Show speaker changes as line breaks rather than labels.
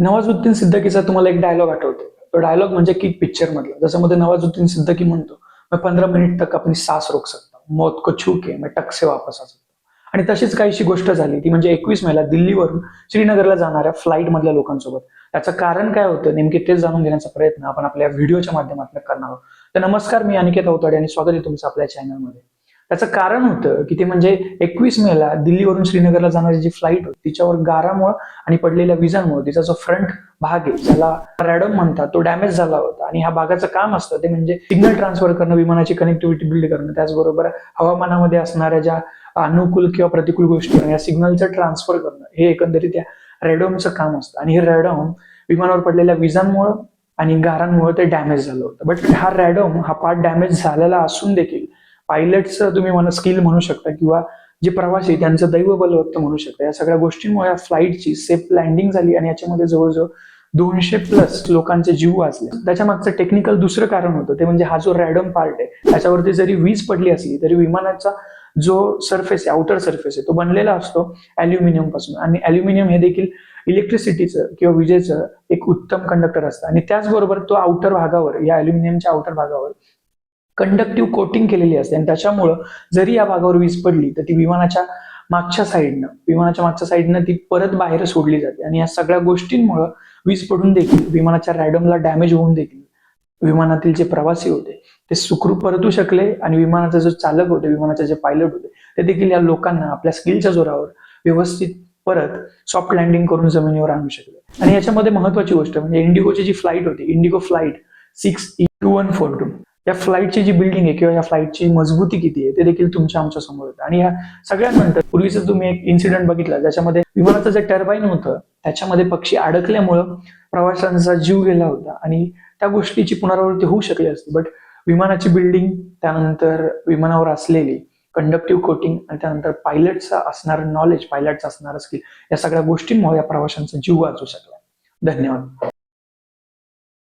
नवाजुद्दीन सिद्दकीचा तुम्हाला एक डायलॉग आठवतो. तो डायलॉग म्हणजे किक पिक्चर मधला. जसं नवाजुद्दीन सिद्दकी म्हणतो मी पंधरा मिनिट तक आपली सास रोक सकता मौत को छू के मैं टक वापस आ सकता आणि तशीच काहीशी गोष्ट झाली. ती म्हणजे एकवीस मेला दिल्लीवरून श्रीनगरला जाणाऱ्या फ्लाईट मधल्या लोकांसोबत. त्याचं कारण काय होतं नेमके तेच जाणून घेण्याचा प्रयत्न आपण आपल्या व्हिडिओच्या माध्यमातून करणार आहोत. तर नमस्कार मी अनिकेत अवताडे आणि स्वागत आहे तुमचं आपल्या चॅनलमध्ये त्याचं कारण होतं की ते म्हणजे एकवीस मेला दिल्लीवरून श्रीनगरला जाणारी जी फ्लाईट होती तिच्यावर गारामुळं आणि पडलेल्या विजांमुळे तिचा जो फ्रंट भाग आहे ज्याला रॅडम म्हणतात तो डॅमेज झाला होता. आणि ह्या भागाचं काम असतं ते म्हणजे सिग्नल ट्रान्सफर करणं विमानाची कनेक्टिव्हिटी बिल्ड करणं. त्याचबरोबर हवामानामध्ये असणाऱ्या ज्या अनुकूल किंवा प्रतिकूल गोष्टी या सिग्नलचं ट्रान्सफर करणं हे एकंदरीत या रॅडोमचं काम असतं. आणि हे रॅडोम विमानावर पडलेल्या विजांमुळे आणि गारांमुळे ते डॅमेज झालं होतं. बट हा रॅडोम हा पार्ट डॅमेज झालेला असून देखील पायलटचं तुम्ही मला स्किल म्हणू शकता किंवा जे प्रवासी त्यांचं दैव बलवत्त म्हणू शकता. या सगळ्या गोष्टींमुळे या फ्लाईटची सेफ लँडिंग झाली आणि याच्यामध्ये जवळजवळ दोनशे प्लस लोकांचे जीव वाचले. त्याच्या मागचं टेक्निकल दुसरं कारण होतं ते म्हणजे हा जो रॅडम पार्ट आहे त्याच्यावरती जरी वीज पडली असली तरी विमानाचा जो सरफेस आहे आउटर सरफेस आहे तो बनलेला असतो अल्युमिनियमपासून. आणि अल्युमिनियम हे देखील इलेक्ट्रिसिटीचं किंवा विजेचं एक उत्तम कंडक्टर असतं. आणि त्याचबरोबर तो आउटर भागावर या अल्युमिनियमच्या आउटर भागावर कंडक्टिव्ह कोटिंग केलेली असते. आणि त्याच्यामुळं जरी या भागावर वीज पडली तर ती विमानाच्या मागच्या साईडनं विमानाच्या मागच्या साईडनं ती परत बाहेर सोडली जाते. आणि या सगळ्या गोष्टींमुळं वीज पडून देखील विमानाच्या रॅडमला डॅमेज होऊन देखील विमानातील जे प्रवासी होते ते सुखरूप परतू शकले आणि विमानाचा जो चालक होते विमानाचे जे पायलट होते ते देखील या लोकांना आपल्या स्किलच्या जोरावर व्यवस्थित परत सॉफ्ट लँडिंग करून जमिनीवर आणू शकले. आणि याच्यामध्ये महत्वाची गोष्ट म्हणजे इंडिगोची जी फ्लाईट होती IndiGo flight six two one four two या फ्लाईटची जी बिल्डिंग आहे किंवा या फ्लाईटची मजबूती किती आहे ते देखील तुमच्या आमच्यासमोर होतं आणि या सगळ्यांनंतर पूर्वीचं तुम्ही एक इन्सिडेंट बघितला ज्याच्यामध्ये विमानाचं जे टर्बाईन होतं त्याच्यामध्ये पक्षी अडकल्यामुळं प्रवाशांचा जीव गेला होता. आणि त्या गोष्टीची पुनरावृत्ती होऊ शकली असती. बट विमानाची बिल्डिंग त्यानंतर विमानावर असलेली कंडक्टिव्ह कोटिंग आणि त्यानंतर पायलटचं असणारं नॉलेज पायलटचं असणारं स्किल या सगळ्या गोष्टींमुळे या प्रवाशांचा जीव वाचू शकला. धन्यवाद.